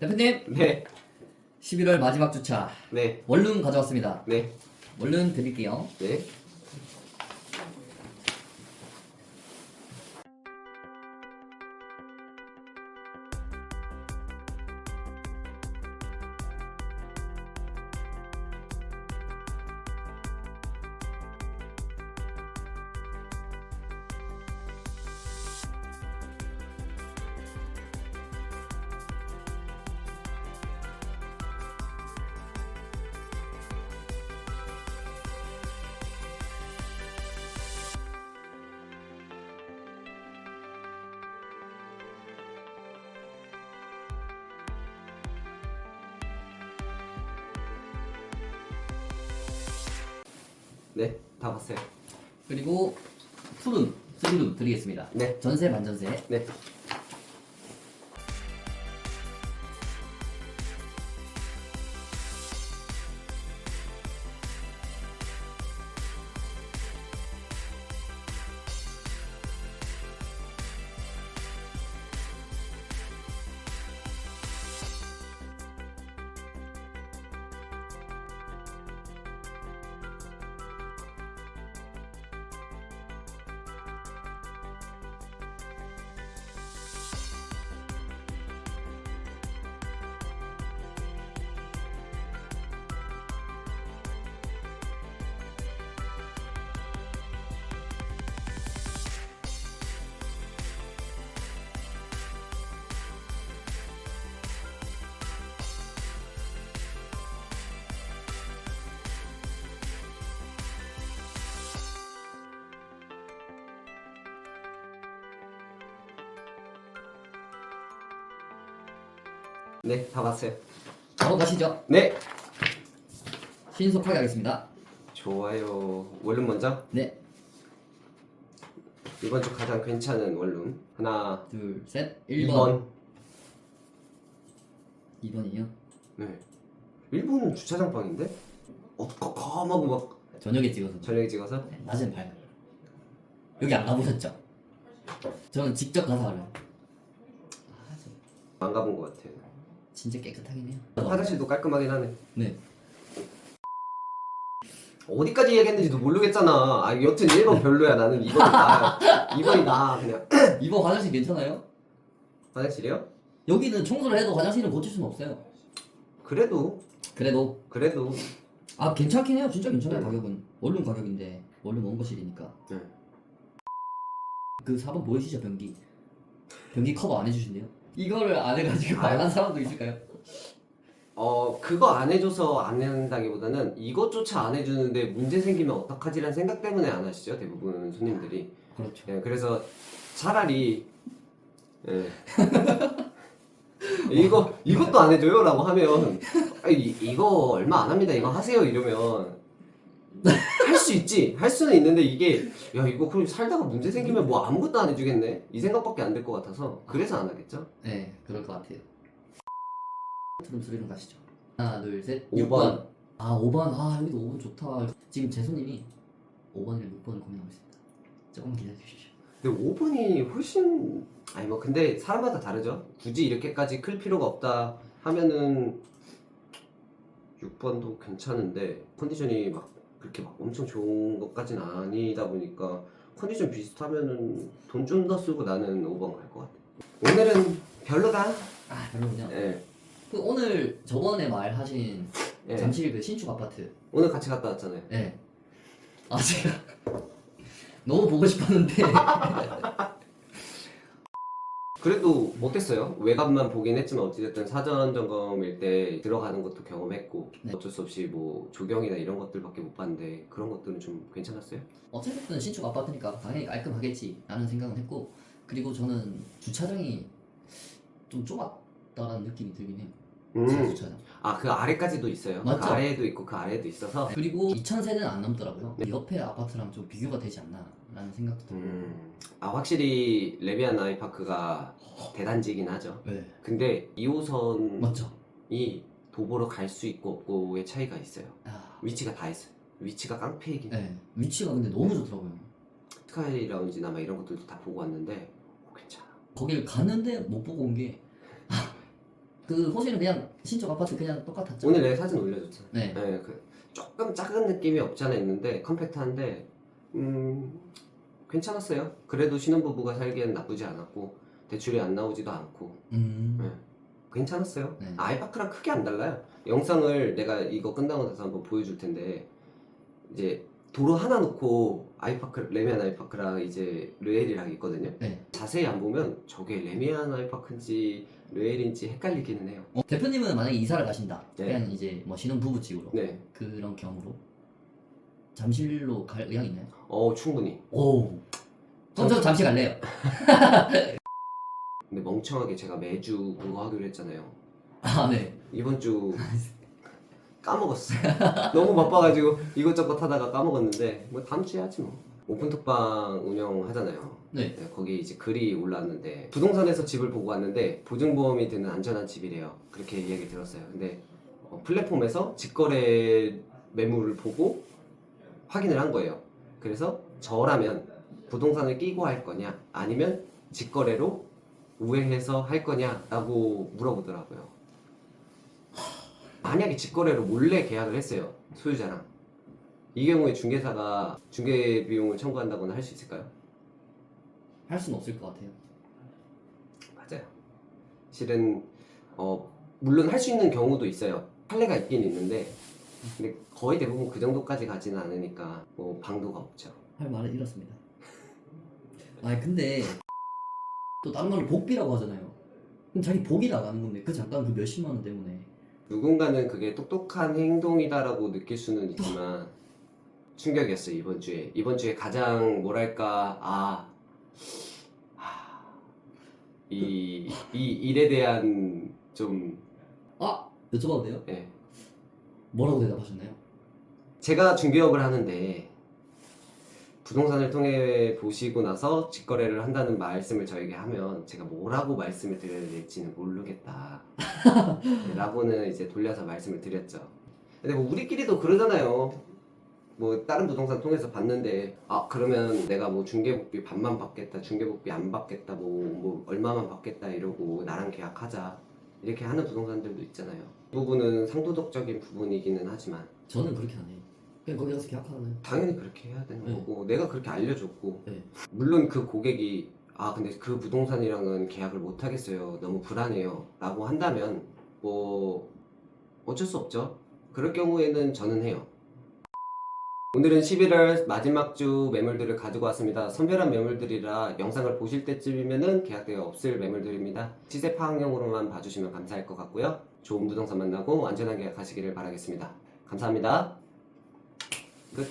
대표님 네, 11월 마지막 주차 네, 원룸 가져왔습니다. 네, 원룸 드릴게요. 네. 네, 다 봤어요. 그리고 투룸, 쓰리룸 드리겠습니다. 네, 전세 반전세. 네. 네, 다 봤어요. 바로 가시죠. 네, 신속하게 하겠습니다. 좋아요. 원룸 먼저. 네, 이번 주 가장 괜찮은 원룸. 하나, 둘, 셋. 1번. 1번. 2번 이요. 네. 1번은 주차장 방인데? 어떡하고 막 저녁에 찍어서. 저녁에 찍어서? 네, 낮엔 밝아요. 여기 안 가보셨죠? 저는 직접 가서 알아요. 안 가본 것 같아요. 진짜 깨끗하긴 해요. 화장실도 깔끔하긴 하네. 네. 어디까지 얘기했는지도 모르겠잖아. 아, 여튼 1번 별로야. 나는 2번이 나. 2번이 나. 그냥. 2번 화장실 괜찮아요? 화장실이요? 여기는 청소를 해도 화장실은 고칠 수는 없어요. 그래도, 그래도 그래도. 아 괜찮긴 해요. 진짜 괜찮아요. 네. 가격은 원룸 가격인데 원룸 원거실이니까. 네. 그 4번 보이시죠 변기? 변기 커버 안 해주신대요. 이거를 안 해가지고 말한 사람도 있을까요? 어, 그거 안 해줘서 안 한다기보다는 이것조차 안 해주는데 문제 생기면 어떡하지라는 생각 때문에 안 하시죠. 대부분 손님들이. 그렇죠. 예, 그래서 차라리 예. 이거 이것도 안 해줘요? 라고 하면 아, 이, 이거 얼마 안 합니다 이거 하세요 이러면 할 수 있지 할 수는 있는데 이게 야 이거 그럼 살다가 문제 생기면 뭐 아무것도 안 해주겠네 이 생각밖에 안들것 같아서 그래서 안 하겠죠 네, 그럴 것 같아요. 트름 수리룸 가시죠. 하나, 둘, 셋. 오 6번. 번. 아, 5번. 아, 여기도 5번 좋다. 지금 제 손님이 5번이랑 6번을 고민하고 있습니다. 조금 기다려 주십시오. 근데 5번이 훨씬 아니 뭐 근데 사람마다 다르죠 굳이 이렇게까지 클 필요가 없다 하면은 6번도 괜찮은데 컨디션이 막 그렇게 막 엄청 좋은 것까진 아니다 보니까 컨디션 비슷하면은 돈 좀 더 쓰고 나는 5번 갈 것 같아 오늘은 별로다 아, 별로군요. 예, 그 오늘 저번에 말하신 예. 잠실 그 신축 아파트. 오늘 같이 갔다 왔잖아요 네. 아, 제가 너무 보고 싶었는데. 그래도 어땠어요? 외관만 보긴 했지만 어찌됐든 사전 점검일 때 들어가는 것도 경험했고 네. 어쩔 수 없이 뭐 조경이나 이런 것들밖에 못 봤는데 그런 것들은 좀 괜찮았어요? 어쨌든 신축 아파트니까 당연히 깔끔하겠지라는 생각은 했고 그리고 저는 주차장이 좀 좁았다라는 느낌이 들긴 해요. 제 음. 주차장. 아그 아래까지도 있어요. 그 맞죠? 아래에도 있고 그 아래에도 있어서. 그리고 2,000세대는 안 넘더라고요. 옆에 아파트랑 좀 비교가 되지 않나라는 생각도 들고. 음. 아 확실히 레비안 아이파크가 대단지긴 하죠. 네. 근데 2호선이 맞죠? 도보로 갈 수 있고 없고의 차이가 있어요. 아, 위치가 다 있어요. 위치가 깡패이긴. 네. 위치가 근데 너무 좋더라고요. 스카이 라운지나 막 이런 것들도 다 보고 왔는데 오, 괜찮아. 거길 갔는데 못 보고 온 게 그 호수는 그냥 신축 아파트 그냥 똑같았죠. 오늘 내 사진 올려줬잖아. 네. 네, 그 조금 작은 느낌이 없지 않아 있는데 컴팩트한데 음 괜찮았어요. 그래도 신혼부부가 살기엔 나쁘지 않았고 대출이 안 나오지도 않고 음. 네. 괜찮았어요. 네. 아이파크랑 크게 안 달라요. 영상을 내가 이거 끝나고 나서 한번 보여줄 텐데 이제 도로 하나 놓고 아이파크 레미안 아이파크랑 이제 르엘이랑 있거든요. 네. 자세히 안 보면 저게 레미안 아이파크인지 르엘인지 헷갈리기는 해요. 어, 대표님은 만약에 이사를 가신다. 네. 그냥 이제 뭐 신혼 부부집으로 네, 그런 경우로 잠실로 갈 의향 있나요? 어 충분히. 오. 그럼 저도 잠실 갈래요. 근데 멍청하게 제가 매주 그거 하기로 했잖아요. 아 네. 이번 주 까먹었어. 너무 바빠가지고 이것저것 하다가 까먹었는데 뭐 다음 주에 하지 뭐. 오픈톡방 운영하잖아요. 네. 네, 거기 이제 글이 올랐는데 부동산에서 집을 보고 왔는데 보증보험이 드는 안전한 집이래요. 그렇게 이야기 들었어요. 근데 어, 플랫폼에서 직거래 매물을 보고 확인을 한 거예요. 그래서 저라면 부동산을 끼고 할 거냐 아니면 직거래로 우회해서 할 거냐라고 물어보더라고요. 만약에 직거래로 몰래 계약을 했어요. 소유자랑. 이 경우에 중개사가 중개 비용을 청구한다거나 할 수 있을까요? 할 수는 없을 것 같아요. 맞아요. 실은 어 물론 할 수 있는 경우도 있어요. 판례가 있긴 있는데 근데 거의 대부분 그 정도까지 가지는 않으니까 뭐 방도가 없죠. 할 말을 잃었습니다. 아 근데 또 다른 말로 복비라고 하잖아요. 그럼 자기 복이 나가는 건데 그 잠깐 그 몇십만 원 때문에 누군가는 그게 똑똑한 행동이다라고 느낄 수는 있지만 충격이었어요 이번 주에 이번 주에 가장 뭐랄까 아, 아이 이 일에 대한 좀 아 여쭤봐도 돼요? 예. 뭐라고 대답하셨나요? 제가 중개업을 하는데 부동산을 통해 보시고 나서 직거래를 한다는 말씀을 저에게 하면 제가 뭐라고 말씀을 드려야 될지는 모르겠다 라고는 이제 돌려서 말씀을 드렸죠 근데 뭐 우리끼리도 그러잖아요 뭐 다른 부동산 통해서 봤는데 아 그러면 내가 뭐 중개복비 반만 받겠다 중개복비 안 받겠다 뭐, 뭐 얼마만 받겠다 이러고 나랑 계약하자 이렇게 하는 부동산들도 있잖아요 이 부분은 상도덕적인 부분이기는 하지만 저는 그렇게 안 해요. 그냥 거기 가서 계약하는. 당연히 그렇게 해야 되는 네. 거고 내가 그렇게 알려줬고 네. 물론 그 고객이 아 근데 그 부동산이랑은 계약을 못 하겠어요 너무 불안해요 라고 한다면 뭐 어쩔 수 없죠 그럴 경우에는 저는 해요 오늘은 11월 마지막 주 매물들을 가지고 왔습니다. 선별한 매물들이라 영상을 보실 때쯤이면은 계약대가 없을 매물들입니다. 시세 파악용으로만 봐주시면 감사할 것 같고요. 좋은 부동산 만나고 안전하게 가시기를 바라겠습니다. 감사합니다. 끝